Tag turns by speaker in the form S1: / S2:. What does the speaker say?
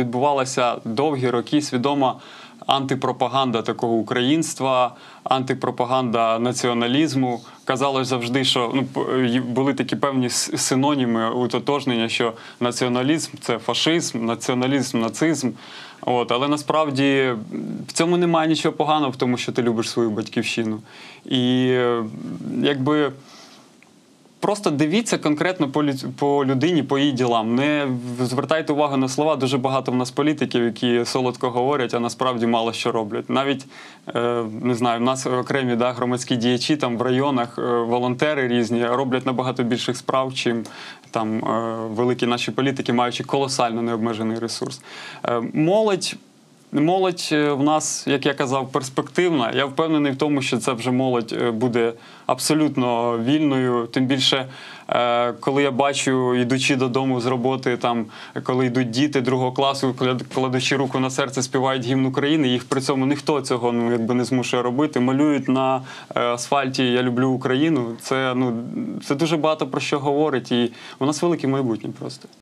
S1: відбувалася довгі роки свідома антипропаганда такого українства, антипропаганда націоналізму. Казалось завжди, що ну були такі певні синоніми утотожнення, що націоналізм це фашизм, націоналізм, нацизм. От, але насправді в цьому немає нічого поганого, в тому, що ти любиш свою батьківщину. І якби. Просто дивіться конкретно по, по людині, по її ділам. Не звертайте увагу на слова. Дуже багато в нас політиків, які солодко говорять, а насправді мало що роблять. Навіть е, не знаю, в нас окремі да, громадські діячі там в районах, е, волонтери різні роблять набагато більших справ, чим там е, великі наші політики, маючи колосально необмежений ресурс. Молодь. Молодь е, в нас, як я казав, перспективна. Я впевнений в тому, що це вже молодь е, буде абсолютно вільною. Тим більше, е, коли я бачу, йдучи додому з роботи, там коли йдуть діти другого класу, кладучи руку на серце, співають гімн України. Їх при цьому ніхто цього ну якби не змушує робити. Малюють на асфальті Я люблю Україну. Це ну це дуже багато про що говорить, і у нас велике майбутнє просто.